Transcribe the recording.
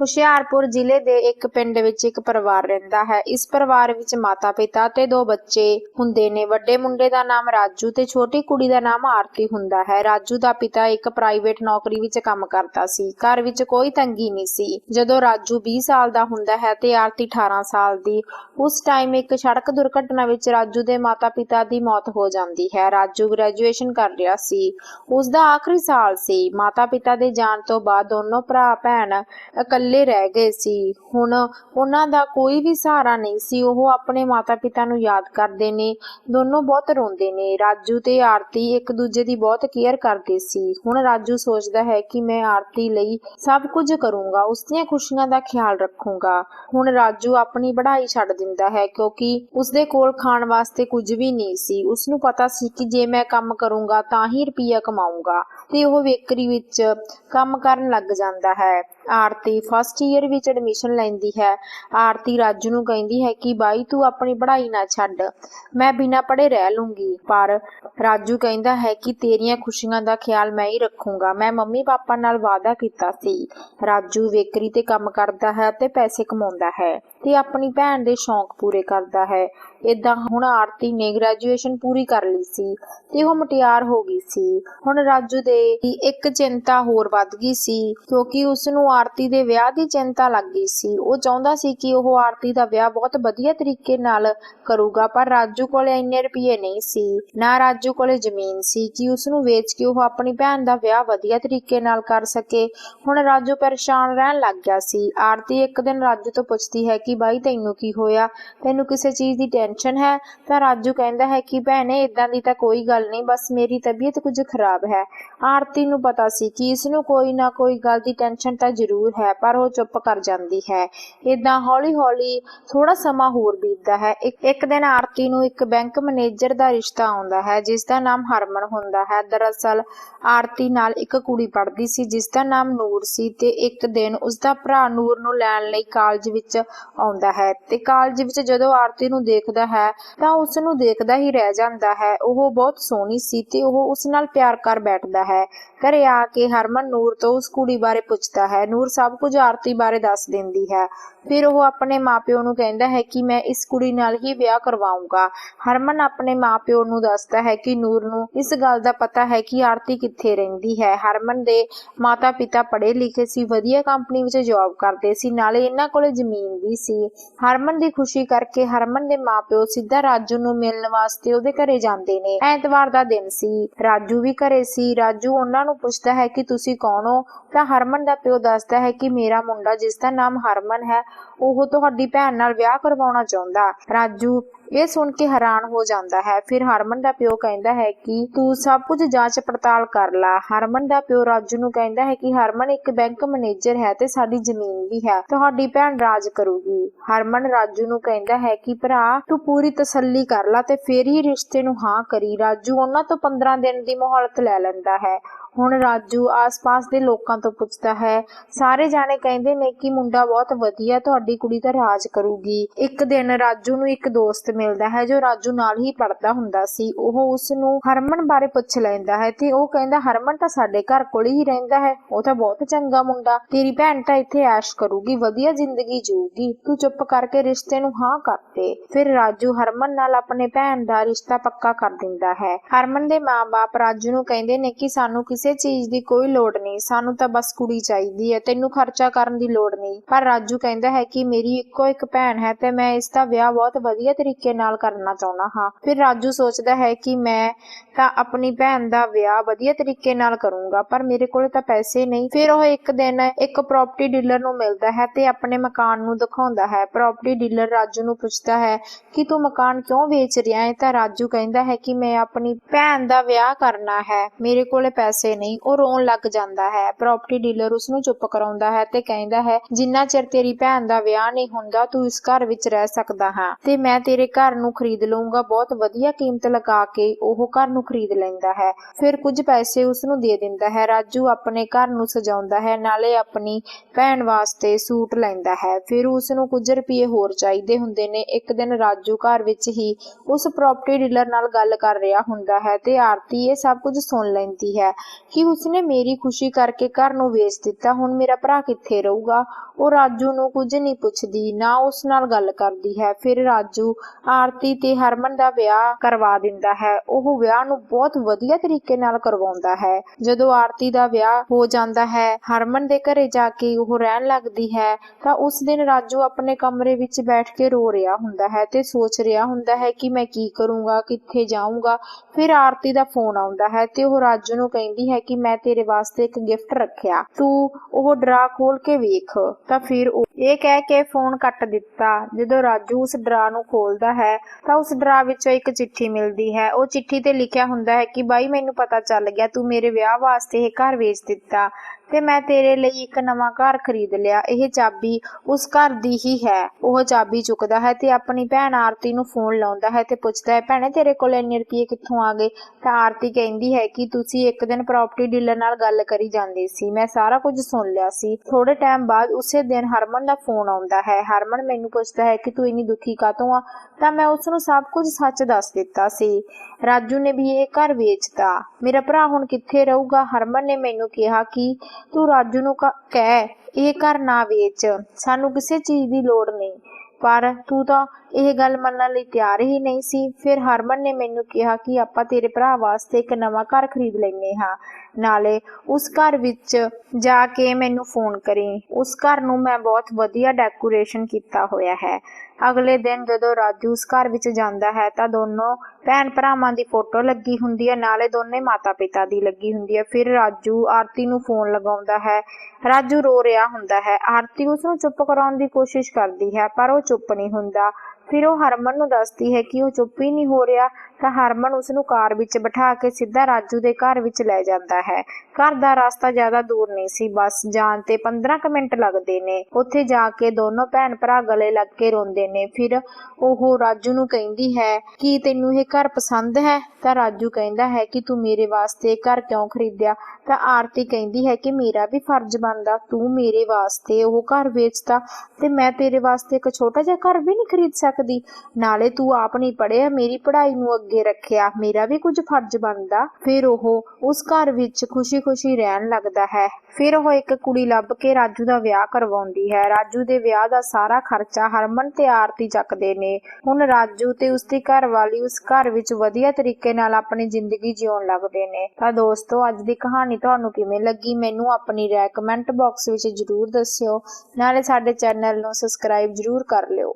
ਹੁਸ਼ਿਆਰਪੁਰ ਜ਼ਿਲ੍ਹੇ ਦੇ ਇੱਕ ਪਿੰਡ ਵਿੱਚ ਇੱਕ ਪਰਿਵਾਰ ਰਹਿੰਦਾ ਹੈ। ਇਸ ਪਰਿਵਾਰ ਵਿੱਚ ਮਾਤਾ-ਪਿਤਾ ਤੇ ਦੋ ਬੱਚੇ ਹੁੰਦੇ ਨੇ। ਵੱਡੇ ਮੁੰਡੇ ਦਾ ਨਾਮ ਰਾਜੂ ਤੇ ਛੋਟੀ ਕੁੜੀ ਦਾ ਨਾਮ ਆਰਤੀ ਹੁੰਦਾ ਹੈ। ਰਾਜੂ ਦਾ ਪਿਤਾ ਇੱਕ ਪ੍ਰਾਈਵੇਟ ਨੌਕਰੀ ਵਿੱਚ ਕੰਮ ਕਰਦਾ ਸੀ। ਘਰ ਵਿੱਚ ਕੋਈ ਤੰਗੀ ਨਹੀਂ ਸੀ। ਜਦੋਂ ਰਾਜੂ 20 ਸਾਲ ਦਾ ਹੁੰਦਾ ਹੈ ਤੇ ਆਰਤੀ 18 ਸਾਲ ਦੀ, ਉਸ ਟਾਈਮ ਇੱਕ ਸੜਕ ਦੁਰਘਟਨਾ ਵਿੱਚ ਰਾਜੂ ਦੇ ਮਾਤਾ-ਪਿਤਾ ਦੀ ਮੌਤ ਹੋ ਜਾਂਦੀ ਹੈ। ਰਾਜੂ ਗ੍ਰੈਜੂਏਸ਼ਨ ਕਰ ਰਿਹਾ ਸੀ। ਉਸ ਦਾ ਆਖਰੀ ਸਾਲ ਸੀ। ਮਾਤਾ-ਪਿਤਾ ਦੇ ਜਾਣ ਤੋਂ ਬਾਅਦ ਦੋਨੋਂ ਭਰਾ, ਭੈਣ ਇਕੱਲੇ ਰਹਿ ਗਏ ਸੀ। ਹੁਣ ਉਹਨਾਂ ਦਾ ਕੋਈ ਵੀ ਸਹਾਰਾ ਨਹੀਂ ਸੀ, ਉਹ ਆਪਣੇ ਮਾਤਾ-ਪਿਤਾ ਨੂੰ ਯਾਦ ਕਰਦੇ ਨੇ, ਦੋਨੋਂ ਬਹੁਤ ਰੋਂਦੇ ਨੇ। ਰਾਜੂ ਤੇ ਆਰਤੀ ਇੱਕ ਦੂਜੇ ਦੀ ਬਹੁਤ ਕੇਅਰ ਕਰਦੇ ਸੀ। ਹੁਣ ਰਾਜੂ ਸੋਚਦਾ ਹੈ ਕਿ ਮੈਂ ਆਰਤੀ ਲਈ ਸਭ ਕੁਝ ਕਰੂੰਗਾ, ਉਸ ਦੀਆਂ ਖੁਸ਼ੀਆਂ ਦਾ ਖਿਆਲ ਰੱਖੂੰਗਾ। ਹੁਣ ਰਾਜੂ ਆਪਣੀ ਪੜ੍ਹਾਈ ਛੱਡ ਦਿੰਦਾ ਹੈ ਕਿਉਂਕਿ ਉਸਦੇ ਕੋਲ ਖਾਣ ਵਾਸਤੇ ਕੁਝ ਵੀ ਨਹੀਂ ਸੀ। ਉਸ ਨੂੰ ਪਤਾ ਸੀ ਕਿ ਜੇ ਮੈਂ ਕੰਮ ਕਰੂੰਗਾ ਤਾਂ ਹੀ ਰੁਪਈਆ ਕਮਾਊਂਗਾ ਤੇ ਉਹ ਬੇਕਰੀ ਵਿੱਚ ਕੰਮ ਕਰਨ ਲੱਗ ਜਾਂਦਾ ਹੈ। ਆਰਤੀ ਫਸਟ ਈਅਰ ਵਿੱਚ ਐਡਮਿਸ਼ਨ ਲੈਂਦੀ ਹੈ। ਆਰਤੀ ਰਾਜੂ ਨੂੰ ਕਹਿੰਦੀ ਹੈ ਕਿ, ਬਾਈ, ਤੂੰ ਆਪਣੀ ਪੜ੍ਹਾਈ ਨਾ ਛੱਡ। ਮੈਂ ਬਿਨਾਂ ਪੜ੍ਹੇ ਰਹਿ ਲੂੰਗੀ। ਪਰ ਰਾਜੂ ਕਹਿੰਦਾ ਹੈ ਕਿ ਤੇਰੀਆਂ ਖੁਸ਼ੀਆਂ ਦਾ ਖਿਆਲ ਮੈਂ ਹੀ ਰੱਖੂੰਗਾ। ਮੈਂ ਮੰਮੀ ਪਾਪਾ ਨਾਲ ਵਾਅਦਾ ਕੀਤਾ ਸੀ। ਰਾਜੂ ਵੇਕਰੀ ਤੇ ਕੰਮ ਕਰਦਾ ਹੈ ਤੇ ਪੈਸੇ ਕਮਾਉਂਦਾ ਹੈ। ਤੇ ਆਪਣੀ ਭੈਣ ਦੇ ਸ਼ੌਂਕ ਪੂਰੇ ਕਰਦਾ ਹੈ। ਇਦਾਂ ਹੁਣ ਆਰਤੀ ਨੇ ਗ੍ਰੈਜੂਏਸ਼ਨ ਪੂਰੀ ਕਰ ਲਈ ਸੀ ਤੇ ਉਹ ਮਟਿਆਰ ਹੋ ਗਈ ਸੀ। ਹੁਣ ਰਾਜੂ ਦੇ ਇੱਕ ਚਿੰਤਾ ਹੋਰ ਵੱਧ ਗਈ ਸੀ ਕਿਉਂਕਿ ਉਸ ਨੂੰ ਆਰਤੀ ਦੇ ਵਿਆਹ ਦੀ ਚਿੰਤਾ ਲੱਗ ਗਈ ਸੀ। ਉਹ ਚਾਹੁੰਦਾ ਸੀ ਕਿ ਉਹ ਆਰਤੀ ਦਾ ਵਿਆਹ ਬਹੁਤ ਵਧੀਆ ਤਰੀਕੇ ਨਾਲ ਕਰੂਗਾ, ਪਰ ਰਾਜੂ ਕੋਲੇ ਇੰਨੇ ਰੁਪਏ ਨਹੀਂ ਸੀ। ਨਾ ਰਾਜੂ ਕੋਲੇ ਜ਼ਮੀਨ ਸੀ ਕਿ ਉਸ ਨੂੰ ਵੇਚ ਕੇ ਉਹ ਆਪਣੀ ਭੈਣ ਦਾ ਵਿਆਹ ਵਧੀਆ ਤਰੀਕੇ ਨਾਲ ਕਰ ਸਕੇ। ਹੁਣ ਰਾਜੂ ਪਰੇਸ਼ਾਨ ਰਹਿਣ ਲੱਗ ਗਿਆ ਸੀ। ਆਰਤੀ ਇੱਕ ਦਿਨ ਰਾਜੂ ਤੋਂ ਪੁੱਛਦੀ ਹੈ ਕਿ ਬਾਈ ਤੈਨੂੰ ਕੀ ਹੋਇਆ? ਤੈਨੂੰ ਕਿਸੇ ਚੀਜ਼ ਦੀ ਟੈਨਸ਼ਨ ਹੈ? ਤਾਂ ਰਾਜੂ ਕਹਿੰਦਾ ਹੈ ਕਿ ਭੈਣੇ ਇਦਾਂ ਦੀ ਤਾਂ ਕੋਈ ਗੱਲ ਨਹੀਂ, ਬਸ ਮੇਰੀ ਤਬੀਅਤ ਕੁਝ ਖਰਾਬ ਹੈ। ਆਰਤੀ ਨੂੰ ਪਤਾ ਸੀ ਕਿ ਇਸ ਨੂੰ ਕੋਈ ਨਾ ਕੋਈ ਗੱਲ ਦੀ ਟੈਨਸ਼ਨ ਤਾਂ ਜ਼ਰੂਰ ਹੈ, ਪਰ ਉਹ ਚੁੱਪ ਕਰ ਜਾਂਦੀ ਹੈ। ਇਦਾਂ ਹੌਲੀ-ਹੌਲੀ ਥੋੜਾ ਸਮਾਂ ਹੋਰ ਬੀਤਦਾ ਹੈ। ਇੱਕ ਇੱਕ ਦਿਨ ਆਰਤੀ ਨੂੰ ਇੱਕ ਬੈਂਕ ਮੈਨੇਜਰ ਦਾ ਰਿਸ਼ਤਾ ਆਉਂਦਾ ਹੈ, ਜਿਸ ਦਾ ਨਾਮ ਹਰਮਨ ਹੁੰਦਾ ਹੈ। ਦਰਅਸਲ ਆਰਤੀ ਨਾਲ ਇੱਕ ਕੁੜੀ ਪੜ੍ਹਦੀ ਸੀ, ਜਿਸ ਦਾ ਨਾਮ ਨੂਰ ਸੀ ਤੇ ਇੱਕ ਦਿਨ ਉਸ ਦਾ ਭਰਾ ਨੂਰ ਨੂੰ ਲੈਣ ਲਈ ਕਾਲਜ ਵਿੱਚ ਆਉਂਦਾ ਹੈ ਤੇ ਕਾਲਜ ਵਿੱਚ ਜਦੋਂ ਆਰਤੀ ਨੂੰ ਦੇਖਦਾ ਹੈ ਤਾਂ ਉਸ ਨੂੰ ਦੇਖਦਾ ਹੀ ਰਹਿ ਜਾਂਦਾ ਹੈ। ਉਹ ਬਹੁਤ ਸੋਹਣੀ ਸੀ ਤੇ ਉਹ ਉਸ ਨਾਲ ਪਿਆਰ ਕਰ ਬੈਠਦਾ ਹੈ। ਘਰੇ ਆ ਕੇ ਹਰਮਨ ਨੂਰ ਤੋਂ ਉਸ ਕੁੜੀ ਬਾਰੇ ਪੁੱਛਦਾ ਹੈ। ਨੂਰ ਸਭ ਕੁਝ ਆਰਤੀ ਬਾਰੇ ਦੱਸ ਦਿੰਦੀ ਹੈ। ਫਿਰ ਉਹ ਆਪਣੇ ਮਾਪਿਓ ਨੂੰ ਕਹਿੰਦਾ ਹੈ ਕਿ ਮੈਂ ਇਸ ਕੁੜੀ ਨਾਲ ਹੀ ਵਿਆਹ ਕਰਵਾਉਂਗਾ ਹਰਮਨ ਆਪਣੇ ਮਾਪਿਓ ਨੂੰ ਦੱਸਦਾ ਹੈ ਕਿ ਨੂਰ ਨੂੰ ਇਸ ਗੱਲ ਦਾ ਪਤਾ ਹੈ ਕਿ ਆਰਤੀ ਕਿੱਥੇ ਰਹਿੰਦੀ ਹੈ। ਹਰਮਨ ਦੇ ਮਾਤਾ-ਪਿਤਾ ਪੜ੍ਹੇ ਲਿਖੇ ਸੀ, ਵਧੀਆ ਕੰਪਨੀ ਵਿੱਚ ਜੌਬ ਕਰਦੇ ਸੀ, ਨਾਲੇ ਇਹਨਾਂ ਕੋਲੇ ਜ਼ਮੀਨ ਵੀ ਸੀ ਹਰਮਨ ਦੀ ਖੁਸ਼ੀ ਕਰਕੇ ਹਰਮਨ ਦੇ ਮਾਪਿਓ ਸਿੱਧਾ ਰਾਜੂ ਨੂੰ ਮਿਲਣ ਵਾਸਤੇ ਉਹਦੇ ਘਰੇ ਜਾਂਦੇ ਨੇ। ਐਤਵਾਰ ਦਾ ਦਿਨ ਸੀ। ਰਾਜੂ ਵੀ ਘਰੇ ਸੀ। ਰਾਜੂ ਉਹਨਾਂ ਨੂੰ ਪੁੱਛਦਾ ਹੈ ਕਿ ਤੁਸੀਂ ਕੌਣ ਹੋ? ਤਾਂ ਹਰਮਨ ਦਾ ਪਿਓ ਦੱਸਦਾ ਹੈ ਕਿ ਮੇਰਾ ਮੁੰਡਾ ਜਿਸ ਦਾ ਨਾਮ ਹਰਮਨ ਹੈ, ਉਹ ਤੁਹਾਡੀ ਭੈਣ ਨਾਲ ਵਿਆਹ ਕਰਵਾਉਣਾ ਚਾਹੁੰਦਾ। ਰਾਜੂ ਇਹ ਸੁਣ ਕੇ ਹੈਰਾਨ ਹੋ ਜਾਂਦਾ ਹੈ। ਫਿਰ ਹਰਮਨ ਦਾ ਪਿਓ ਕਹਿੰਦਾ ਹੈ ਕਿ ਤੂੰ ਸਭ ਕੁਝ ਜਾਂਚ ਪੜਤਾਲ ਕਰ ਲੈ। ਹਰਮਨ ਦਾ ਪਿਓ ਰਾਜੂ ਨੂੰ ਕਹਿੰਦਾ ਹੈ ਕਿ ਹਰਮਨ ਇੱਕ ਬੈਂਕ ਮੈਨੇਜਰ ਹੈ ਤੇ ਸਾਡੀ ਜ਼ਮੀਨ ਵੀ ਹੈ। ਤੁਹਾਡੀ ਭੈਣ ਰਾਜ ਕਰੂਗੀ। ਹਰਮਨ ਰਾਜੂ ਨੂੰ ਕਹਿੰਦਾ ਹੈ ਕਿ ਭਰਾ, ਤੂੰ ਪੂਰੀ ਤਸੱਲੀ ਕਰ ਲੈ ਤੇ ਫੇਰ ਹੀ ਰਿਸ਼ਤੇ ਨੂੰ ਹਾਂ ਕਰੀ। ਰਾਜੂ ਉਹਨਾਂ ਤੋਂ 15 ਦਿਨ ਦੀ ਮੋਹਲਤ ਲੈ ਲੈਂਦਾ ਹੈ। ਹੁਣ ਰਾਜੂ ਆਸ-ਪਾਸ ਦੇ ਲੋਕਾਂ ਤੋਂ ਪੁੱਛਦਾ ਹੈ, ਸਾਰੇ ਜਾਣੇ ਕਹਿੰਦੇ ਨੇ ਕਿ ਮੁੰਡਾ ਬਹੁਤ ਵਧੀਆ, ਤੁਹਾਡੀ ਕੁੜੀ ਤਾਂ ਰਾਜ ਕਰੂਗੀ। ਇੱਕ ਦਿਨ ਰਾਜੂ ਨੂੰ ਇੱਕ ਦੋਸਤ ਮਿਲਦਾ ਹੈ, ਜੋ ਰਾਜੂ ਨਾਲ ਹੀ ਪੜਦਾ ਹੁੰਦਾ ਸੀ। ਉਹ ਉਸ ਨੂੰ ਹਰਮਨ ਬਾਰੇ ਪੁੱਛ ਲੈਂਦਾ ਹੈ ਤੇ ਉਹ ਕਹਿੰਦਾ, ਹਰਮਨ ਤਾਂ ਸਾਡੇ ਘਰ ਕੋਲ ਹੀ ਰਹਿੰਦਾ ਹੈ, ਉਹ ਤਾਂ ਬਹੁਤ ਚੰਗਾ ਮੁੰਡਾ। ਤੇਰੀ ਭੈਣ ਤਾਂ ਇੱਥੇ ਐਸ਼ ਕਰੂਗੀ, ਵਧੀਆ ਜ਼ਿੰਦਗੀ ਜੀਊਗੀ। ਤੂੰ ਚੁੱਪ ਕਰਕੇ ਰਿਸ਼ਤੇ ਨੂੰ ਹਾਂ ਕਰ ਦੇ। ਫਿਰ ਰਾਜੂ ਹਰਮਨ ਨਾਲ ਆਪਣੇ ਭੈਣ ਦਾ ਰਿਸ਼ਤਾ ਪੱਕਾ ਕਰ ਦਿੰਦਾ ਹੈ। ਹਰਮਨ ਦੇ ਮਾਪੇ ਰਾਜੂ ਨੂੰ ਕਹਿੰਦੇ ਨੇ ਕਿ ਸਾਨੂੰ ਕਿਸੇ ਕਿਸੇ ਚੀਜ਼ ਦੀ ਕੋਈ ਲੋੜ ਨਹੀਂ, ਸਾਨੂੰ ਤਾਂ ਬਸ ਕੁੜੀ ਚਾਹੀਦੀ ਹੈ, ਤੈਨੂੰ ਖਰਚਾ ਕਰਨ ਦੀ ਲੋੜ ਨਹੀਂ। ਪਰ ਰਾਜੂ ਕਹਿੰਦਾ ਹੈ ਕਿ ਮੇਰੀ ਇੱਕੋ ਇੱਕ ਭੈਣ ਹੈ ਤੇ ਮੈਂ ਇਸ ਦਾ ਵਿਆਹ ਬਹੁਤ ਵਧੀਆ ਤਰੀਕੇ ਨਾਲ ਕਰਨਾ ਚਾਹੁੰਦਾ ਹਾਂ। ਫਿਰ ਰਾਜੂ ਸੋਚਦਾ ਹੈ ਕਿ ਮੈਂ ਤਾਂ ਆਪਣੀ ਭੈਣ ਦਾ ਵਿਆਹ ਵਧੀਆ ਤਰੀਕੇ ਨਾਲ ਕਰੂੰਗਾ, ਪਰ ਮੇਰੇ ਕੋਲ ਤਾਂ ਪੈਸੇ ਨਹੀਂ। ਫਿਰ ਉਹ ਇੱਕ ਦਿਨ ਇੱਕ ਪ੍ਰਾਪਰਟੀ ਡੀਲਰ ਨੂੰ ਮਿਲਦਾ ਹੈ ਤੇ ਆਪਣੇ ਮਕਾਨ ਨੂੰ ਦਿਖਾਉਂਦਾ ਹੈ। ਪ੍ਰਾਪਰਟੀ ਡੀਲਰ ਰਾਜੂ ਨੂੰ ਪੁੱਛਦਾ ਹੈ ਕਿ ਤੂੰ ਮਕਾਨ ਕਿਉਂ ਵੇਚ ਰਿਹਾ ਹੈ? ਤਾਂ ਰਾਜੂ ਕਹਿੰਦਾ ਹੈ ਕਿ ਮੈਂ ਆਪਣੀ ਭੈਣ ਦਾ ਵਿਆਹ ਕਰਨਾ ਹੈ, ਮੇਰੇ ਕੋਲੇ ਪੈਸੇ ਨਹੀਂ, ਉਹ ਰੋਣ ਲੱਗ ਜਾਂਦਾ ਹੈ ਪ੍ਰਾਪਰਟੀ ਡੀਲਰ ਉਸ ਨੂੰ ਚੁੱਪ ਕਰਾਉਂਦਾ ਹੈ ਤੇ ਕਹਿੰਦਾ ਹੈ, ਜਿੰਨਾ ਚਿਰ ਤੇਰੀ ਭੈਣ ਦਾ ਵਿਆਹ ਨਹੀਂ ਹੁੰਦਾ, ਤੂੰ ਇਸ ਘਰ ਵਿੱਚ ਰਹਿ ਸਕਦਾ ਹਾਂ ਤੇ ਮੈਂ ਤੇਰੇ ਘਰ ਨੂੰ ਖਰੀਦ ਲਵਾਂਗਾ ਬਹੁਤ ਵਧੀਆ ਕੀਮਤ ਲਗਾ ਕੇ ਉਹ ਘਰ ਨੂੰ ਖਰੀਦ ਲੈਂਦਾ ਹੈ। ਫਿਰ ਕੁਝ ਪੈਸੇ ਉਸ ਨੂੰ ਦੇ ਦਿੰਦਾ ਹੈ। ਰਾਜੂ ਆਪਣੇ ਘਰ ਨੂੰ ਸਜਾਉਂਦਾ ਹੈ, ਨਾਲੇ ਆਪਣੀ ਭੈਣ ਵਾਸਤੇ ਸੂਟ ਲੈਂਦਾ ਹੈ। ਫਿਰ ਉਸ ਨੂੰ ਕੁਝ ਰੁਪਏ ਹੋਰ ਚਾਹੀਦੇ ਹੁੰਦੇ ਨੇ। ਇੱਕ ਦਿਨ ਰਾਜੂ ਘਰ ਵਿੱਚ ਹੀ ਉਸ ਪ੍ਰਾਪਰਟੀ ਡੀਲਰ ਨਾਲ ਗੱਲ ਕਰ ਰਿਹਾ ਹੁੰਦਾ ਹੈ ਤੇ ਆਰਤੀ ਇਹ ਸਭ ਕੁਝ ਸੁਣ ਲੈਂਦੀ ਹੈ। ਕਿ ਉਸਨੇ ਮੇਰੀ ਖੁਸ਼ੀ ਕਰਕੇ ਘਰ ਨੂੰ ਵੇਚ ਦਿੱਤਾ। ਹੁਣ ਮੇਰਾ ਭਰਾ ਕਿੱਥੇ ਰਹੂਗਾ? ਉਹ ਰਾਜੂ ਨੂੰ ਕੁਝ ਨਹੀਂ ਪੁੱਛਦੀ, ਨਾ ਉਸ ਨਾਲ ਗੱਲ ਕਰਦੀ ਹੈ। ਫਿਰ ਰਾਜੂ ਆਰਤੀ ਤੇ ਹਰਮਨ ਦਾ ਵਿਆਹ ਕਰਵਾ ਦਿੰਦਾ ਹੈ। ਉਹ ਵਿਆਹ ਨੂੰ ਬਹੁਤ ਵਧੀਆ ਤਰੀਕੇ ਨਾਲ ਕਰਵਾਉਂਦਾ ਹੈ। ਜਦੋਂ ਆਰਤੀ ਦਾ ਵਿਆਹ ਹੋ ਜਾਂਦਾ ਹੈ, ਹਰਮਨ ਦੇ ਘਰੇ ਜਾ ਕੇ ਉਹ ਰਹਿਣ ਲੱਗਦੀ ਹੈ, ਤਾਂ ਉਸ ਦਿਨ ਰਾਜੂ ਆਪਣੇ ਕਮਰੇ ਵਿੱਚ ਬੈਠ ਕੇ ਰੋ ਰਿਹਾ ਹੁੰਦਾ ਹੈ ਤੇ ਸੋਚ ਰਿਹਾ ਹੁੰਦਾ ਹੈ ਕਿ ਮੈਂ ਕੀ ਕਰੂੰਗਾ, ਕਿੱਥੇ ਜਾਊਂਗਾ। ਫਿਰ ਆਰਤੀ ਦਾ ਫੋਨ ਆਉਂਦਾ ਹੈ ਤੇ ਉਹ ਰਾਜੂ ਨੂੰ ਕਹਿੰਦੀ ਹੈ ਕਿ ਮੈਂ ਤੇਰੇ ਵਾਸਤੇ ਇੱਕ ਗਿਫਟ ਰੱਖਿਆ। ਤੂੰ ਉਹ ਡਰਾ ਖੋਲ ਕੇ ਵੇਖ। ਤਾਂ ਫਿਰ ਉਹ ਇਹ ਕਹਿ ਕੇ ਫੋਨ ਕੱਟ ਦਿੱਤਾ। ਜਦੋਂ ਰਾਜੂ ਉਸ ਡਰਾ ਨੂੰ ਖੋਲਦਾ ਹੈ, ਤਾਂ ਉਸ ਡਰਾ ਵਿੱਚੋਂ ਇੱਕ ਚਿੱਠੀ ਮਿਲਦੀ ਹੈ। ਉਹ ਚਿੱਠੀ ਤੇ ਲਿਖਿਆ ਹੁੰਦਾ ਹੈ ਕਿ, ਬਾਈ, ਮੈਨੂੰ ਪਤਾ ਚੱਲ ਗਿਆ, ਤੂੰ ਮੇਰੇ ਵਿਆਹ ਵਾਸਤੇ ਇਹ ਘਰ ਵੇਚ ਦਿੱਤਾ। ਤੇ ਮੈਂ ਤੇਰੇ ਲਈ ਇੱਕ ਨਵਾਂ ਘਰ ਖਰੀਦ ਲਿਆ। ਇਹ ਚਾਬੀ ਉਸ ਘਰ ਦੀ ਹੀ ਹੈ। ਉਹ ਚਾਬੀ ਚੁੱਕਦਾ ਹੈ ਤੇ ਆਪਣੀ ਭੈਣ ਆਰਤੀ ਨੂੰ ਫੋਨ ਲਾਉਂਦਾ ਹੈ ਤੇ ਪੁੱਛਦਾ ਹੈ, ਭੈਣੇ, ਤੇਰੇ ਕੋਲ ਇੰਨੇ ਰੁਪਏ ਕਿੱਥੋਂ ਆ ਗਏ? ਤਾਂ ਆਰਤੀ ਕਹਿੰਦੀ ਹੈ ਕਿ ਤੁਸੀਂ ਇੱਕ ਦਿਨ ਪ੍ਰਾਪਰਟੀ ਡੀਲਰ ਨਾਲ ਗੱਲ ਕਰੀ ਜਾਂਦੇ ਸੀ। ਮੈਂ ਸਾਰਾ ਕੁਝ ਸੁਣ ਲਿਆ ਸੀ। ਥੋੜੇ ਟਾਈਮ ਬਾਅਦ ਉਸੇ ਦਿਨ ਹਰਮਨ ਦਾ ਫੋਨ ਆਉਂਦਾ ਹੈ। ਹਰਮਨ ਮੈਨੂੰ ਪੁੱਛਦਾ ਹੈ ਕਿ ਤੂੰ ਇੰਨੀ ਦੁਖੀ ਕਾਹਤੋਂ ਆ? ਤਾਂ ਮੈਂ ਉਸ ਨੂੰ ਸਭ ਕੁਝ ਸੱਚ ਦੱਸ ਦਿੱਤਾ ਸੀ। ਰਾਜੂ ਨੇ ਵੀ ਇਹ ਘਰ ਵੇਚਤਾ। ਮੇਰਾ ਭਰਾ ਹੁਣ ਕਿੱਥੇ ਰਹੂਗਾ? ਹਰਮਨ ਨੇ ਮੈਨੂੰ ਕਿਹਾ ਕਿ ਤੂੰ ਰਾਜੂ ਨੂੰ ਕ- ਕਹਿ, ਇਹ ਘਰ ਨਾ ਵੇਚ, ਸਾਨੂੰ ਕਿਸੇ ਚੀਜ਼ ਦੀ ਲੋੜ ਨਹੀਂ। ਪਰ ਤੂੰ ਤਾਂ ਇਹ ਗੱਲ ਮੰਨਣ ਲਈ ਤਿਆਰ ਹੀ ਨਹੀਂ ਸੀ। ਫਿਰ ਹਰਮਨ ਨੇ ਮੈਨੂੰ ਕਿਹਾ ਕਿ ਆਪਾਂ ਤੇਰੇ ਭਰਾ ਵਾਸਤੇ ਇੱਕ ਨਵਾਂ ਘਰ ਖਰੀਦ ਲੈਨੇ ਹਾਂ। ਨਾਲੇ ਉਸ ਘਰ ਵਿੱਚ ਜਾ ਕੇ ਮੈਨੂੰ ਫੋਨ ਕਰੀ। ਉਸ ਘਰ ਨੂੰ ਮੈਂ ਬਹੁਤ ਵਧੀਆ ਡੈਕੋਰੇਸ਼ਨ ਕੀਤਾ ਹੋਇਆ ਹੈ। ਅਗਲੇ ਦਿਨ ਜਦੋਂ ਰਾਜੂ ਉਸ ਘਰ ਵਿੱਚ ਜਾਂਦਾ ਹੈ ਤਾਂ ਦੋਨੋਂ ਭੈਣ ਭਰਾਵਾਂ ਦੀ ਫੋਟੋ ਲੱਗੀ ਹੁੰਦੀ ਹੈ। ਨਾਲੇ ਦੋਨੇ ਮਾਤਾ ਪਿਤਾ ਦੀ ਲੱਗੀ ਹੁੰਦੀ ਹੈ। ਫਿਰ ਰਾਜੂ ਆਰਤੀ ਨੂੰ ਫੋਨ ਲਗਾਉਂਦਾ ਹੈ। ਰਾਜੂ ਰੋ ਰਿਹਾ ਹੁੰਦਾ ਹੈ। ਆਰਤੀ ਉਸ ਨੂੰ ਚੁੱਪ ਕਰਾਉਣ ਦੀ ਕੋਸ਼ਿਸ਼ ਕਰਦੀ ਹੈ, ਪਰ ਉਹ ਚੁੱਪ ਨਹੀਂ ਹੁੰਦਾ। ਫਿਰ ਉਹ ਹਰਮਨ ਨੂੰ ਦੱਸਦੀ ਹੈ ਕਿ ਉਹ ਚੁੱਪ ਹੀ ਨਹੀਂ ਹੋ ਰਿਹਾ, ਤਾਂ ਹਰਮਨ ਉਸ ਨੂੰ ਕਾਰ ਵਿੱਚ ਬਿਠਾ ਕੇ ਸਿੱਧਾ ਰਾਜੂ ਦੇ ਘਰ ਵਿੱਚ ਲੈ ਜਾਂਦਾ ਹੈ। ਘਰ ਦਾ ਰਸਤਾ ਜ਼ਿਆਦਾ ਦੂਰ ਨਹੀਂ ਸੀ, ਬਸ ਜਾਣ ਤੇ 15 ਮਿੰਟ ਲੱਗਦੇ ਨੇ। ਉੱਥੇ ਜਾ ਕੇ ਦੋਨੋਂ ਭੈਣ ਭਰਾ ਗਲੇ ਲੱਗ ਕੇ ਰੋਂਦੇ ਨੇ। ਫਿਰ ਉਹ ਰਾਜੂ ਨੂੰ ਕਹਿੰਦੀ ਹੈ ਕਿ ਤੈਨੂੰ ਇਹ ਘਰ ਪਸੰਦ ਹੈ? ਤਾਂ ਰਾਜੂ ਕਹਿੰਦਾ ਹੈ ਕਿ ਤੂੰ ਮੇਰੇ ਵਾਸਤੇ ਘਰ ਕਿਉਂ ਖਰੀਦਿਆ? ਤਾਂ ਆਰਤੀ ਕਹਿੰਦੀ ਹੈ ਕਿ ਮੇਰਾ ਵੀ ਫਰਜ਼ ਬਣਦਾ, ਤੂੰ ਮੇਰੇ ਵਾਸਤੇ ਉਹ ਘਰ ਵੇਚਦਾ ਤੇ ਮੈਂ ਤੇਰੇ ਵਾਸਤੇ ਇੱਕ ਛੋਟਾ ਜਿਹਾ ਘਰ ਵੀ ਨਹੀਂ ਖਰੀਦ ਸਕਦਾ ਨਾਲੇ ਤੂੰ ਆਪ ਨਹੀਂ ਪੜਿਆ ਮੇਰੀ ਪੜ੍ਹਾਈ ਨੂੰ ਅੱਗੇ ਰੱਖਿਆ। ਮੇਰਾ ਵੀ ਕੁਝ ਫਰਜ਼ ਬਣਦਾ। ਫਿਰ ਉਹ ਉਸ ਘਰ ਵਿੱਚ ਖੁਸ਼ੀ-ਖੁਸ਼ੀ ਰਹਿਣ ਲੱਗਦਾ ਹੈ। ਫਿਰ ਉਹ ਇੱਕ ਕੁੜੀ ਲੱਭ ਕੇ ਰਾਜੂ ਦਾ ਵਿਆਹ ਕਰਵਾਉਂਦੀ ਹੈ। ਰਾਜੂ ਦੇ ਵਿਆਹ ਦਾ ਸਾਰਾ ਖਰਚਾ ਹਰਮਨ ਤੇ ਆਰਤੀ ਚੱਕਦੇ ਨੇ। ਹੁਣ ਰਾਜੂ ਤੇ ਉਸਦੀ ਘਰਵਾਲੀ ਉਸ ਘਰ ਵਿੱਚ ਵਧੀਆ ਤਰੀਕੇ ਨਾਲ ਆਪਣੀ ਜ਼ਿੰਦਗੀ ਜਿਉਣ ਲੱਗਦੇ ਨੇ। ਤਾਂ ਦੋਸਤੋ, ਅੱਜ ਦੀ ਕਹਾਣੀ ਤੁਹਾਨੂੰ ਕਿਵੇਂ ਲੱਗੀ? ਮੈਨੂੰ ਆਪਣੀ ਰਾਏ ਕਮੈਂਟ ਬਾਕਸ ਵਿੱਚ ਜਰੂਰ ਦੱਸਿਓ। ਨਾਲੇ ਸਾਡੇ ਚੈਨਲ ਨੂੰ ਸਬਸਕ੍ਰਾਈਬ ਜਰੂਰ ਕਰ ਲਿਓ।